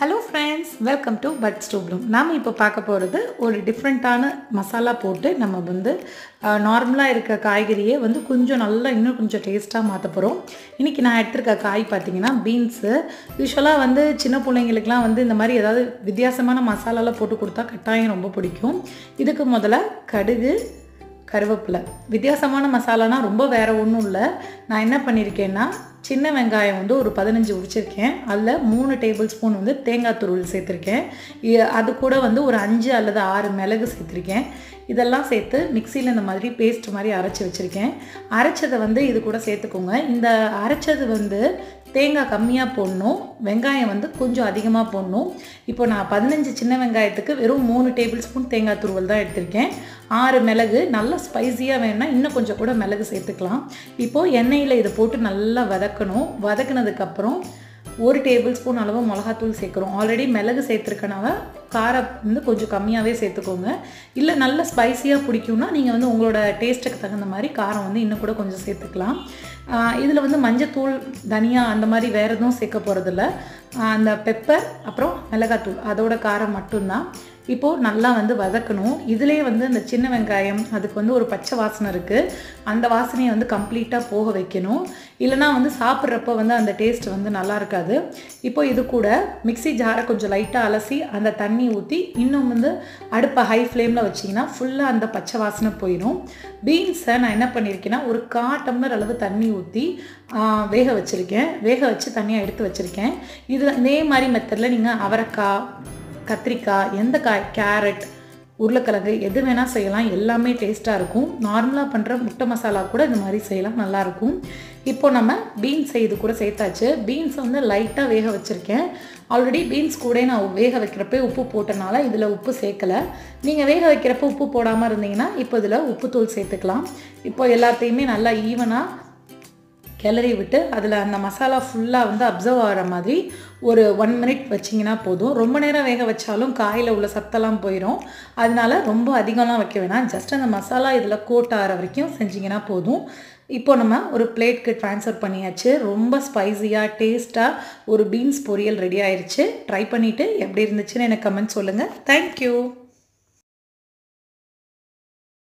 Hello friends welcome to பட் ஸ்டூப்ளூம் நாம் இப்போ பார்க்க போகிறது ஒரு டிஃப்ரெண்ட்டான மசாலா போட்டு நம்ம வந்து நார்மலாக இருக்க காய்கறியே வந்து கொஞ்சம் நல்லா இன்னும் கொஞ்சம் டேஸ்ட்டாக மாற்ற போகிறோம் இன்றைக்கி நான் எடுத்திருக்க காய் பார்த்தீங்கன்னா பீன்ஸு யூஸ்வலாக வந்து சின்ன பிள்ளைங்களுக்குலாம் வந்து இந்த மாதிரி ஏதாவது வித்தியாசமான மசாலாலாம் போட்டு கொடுத்தா கட்டாயம் ரொம்ப பிடிக்கும். இதுக்கு முதல்ல கடுகு கருவேப்பிலை. வித்தியாசமான மசாலானா ரொம்ப வேறு ஒன்றும் இல்லை. நான் என்ன பண்ணியிருக்கேன்னா சின்ன வெங்காயம் வந்து ஒரு பதினஞ்சு உரிச்சிருக்கேன். அதில் மூணு டேபிள் ஸ்பூன் வந்து தேங்காய் துருவல் சேர்த்துருக்கேன். அது கூட வந்து ஒரு அஞ்சு அல்லது ஆறு மிளகு சேர்த்துருக்கேன். இதெல்லாம் சேர்த்து மிக்சியில் இந்த மாதிரி பேஸ்ட் மாதிரி அரைச்சி வச்சுருக்கேன். அரைச்சதை வந்து இது கூட சேர்த்துக்கோங்க. இந்த அரைச்சது வந்து தேங்காய் கம்மியாக போடணும். வெங்காயம் வந்து கொஞ்சம் அதிகமாக போடணும். இப்போ நான் பதினஞ்சு சின்ன வெங்காயத்துக்கு வெறும் மூணு டேபிள் ஸ்பூன் தேங்காய் துருவல் தான் எடுத்திருக்கேன். ஆறு மிளகு நல்லா ஸ்பைஸியாக வேணுன்னா இன்னும் கொஞ்சம் கூட மிளகு சேர்த்துக்கலாம். இப்போது எண்ணெயில் இதை போட்டு நல்லா வதக்கணும். வதக்குனதுக்கப்புறம் ஒரு டேபிள் ஸ்பூன் அளவு மிளகாத்தூள் சேர்க்குறோம். ஆல்ரெடி மிளகு சேர்த்துருக்கனால காரம் வந்து கொஞ்சம் கம்மியாகவே சேர்த்துக்கோங்க. இல்லை நல்ல ஸ்பைஸியாக பிடிக்கும்னா நீங்கள் வந்து உங்களோட டேஸ்ட்டுக்கு தகுந்த மாதிரி காரம் வந்து இன்னும் கூட கொஞ்சம் சேர்த்துக்கலாம். இதில் வந்து மஞ்சத்தூள் தனியா அந்த மாதிரி வேறு எதுவும் சேர்க்க போகிறதில்ல அந்த பெப்பர் அப்புறம் மிளகாத்தூள். அதோட காரம் மட்டும்தான். இப்போது நல்லா வந்து வதக்கணும். இதுலேயே வந்து அந்த சின்ன வெங்காயம் அதுக்கு வந்து ஒரு பச்சை வாசனை இருக்குது அந்த வாசனையை வந்து கம்ப்ளீட்டாக போக வைக்கணும். இல்லைனா வந்து சாப்பிட்றப்ப வந்து அந்த டேஸ்ட் வந்து நல்லா இருக்காது. இப்போ இது கூட மிக்ஸி ஜாரை கொஞ்சம் லைட்டாக அலசி அந்த தண்ணி ஊற்றி இன்னும் வந்து அடுப்பை ஹை ஃப்ளேமில் வச்சிங்கன்னா ஃபுல்லாக அந்த பச்சை வாசனை போயிடும் பீன்ஸை நான் என்ன பண்ணியிருக்கேன்னா ஒரு கா டம்ளர் அளவு தண்ணி ஊற்றி வேக வச்சுருக்கேன். வேக வச்சு தனியாக எடுத்து வச்சுருக்கேன். இது இதே மாதிரி மெத்தடில் நீங்கள் அவரைக்காய் கத்திரிக்காய் எந்த காய் கேரட் உருளைக்கிழங்கு எது வேணால் செய்யலாம். எல்லாமே டேஸ்ட்டாக இருக்கும். நார்மலாக பண்ணுற முட்டை மசாலா கூட இந்த மாதிரி செய்யலாம். நல்லாயிருக்கும் இப்போ நம்ம பீன்ஸ் இது கூட சேர்த்தாச்சு. பீன்ஸ் வந்து லைட்டாக வேக வச்சுருக்கேன். ஆல்ரெடி பீன்ஸ் கூட நான் வேக வைக்கிறப்ப உப்பு போட்டனால இதில் உப்பு சேர்க்கலை. நீங்கள் வேக வைக்கிறப்ப உப்பு போடாமல் இருந்தீங்கன்னா இப்போ இதில் உப்புத்தூள் சேர்த்துக்கலாம். இப்போ எல்லாத்தையுமே நல்லா ஈவனாக கிளறி விட்டு அதில் அந்த மசாலா ஃபுல்லாக வந்து அப்சர்வ் ஆகிற மாதிரி ஒரு ஒன் மினிட் வச்சிங்கன்னா போதும். ரொம்ப நேரம் வேக வச்சாலும் காயில் உள்ள சத்தெல்லாம் போயிடும் அதனால ரொம்ப அதிகம்லாம் வைக்க வேணாம். ஜஸ்ட் அந்த மசாலா இதில் கோட் ஆகிற வரைக்கும் செஞ்சிங்கன்னா போதும். இப்போ நம்ம ஒரு பிளேட்க்கு ட்ரான்ஸ்ஃபர் பண்ணியாச்சு. ரொம்ப ஸ்பைஸியாக டேஸ்ட்டாக ஒரு பீன்ஸ் பொரியல் ரெடி ஆயிடுச்சு ட்ரை பண்ணிவிட்டு எப்படி இருந்துச்சுன்னு எனக்கு கமெண்ட் சொல்லுங்கள் தேங்க்யூ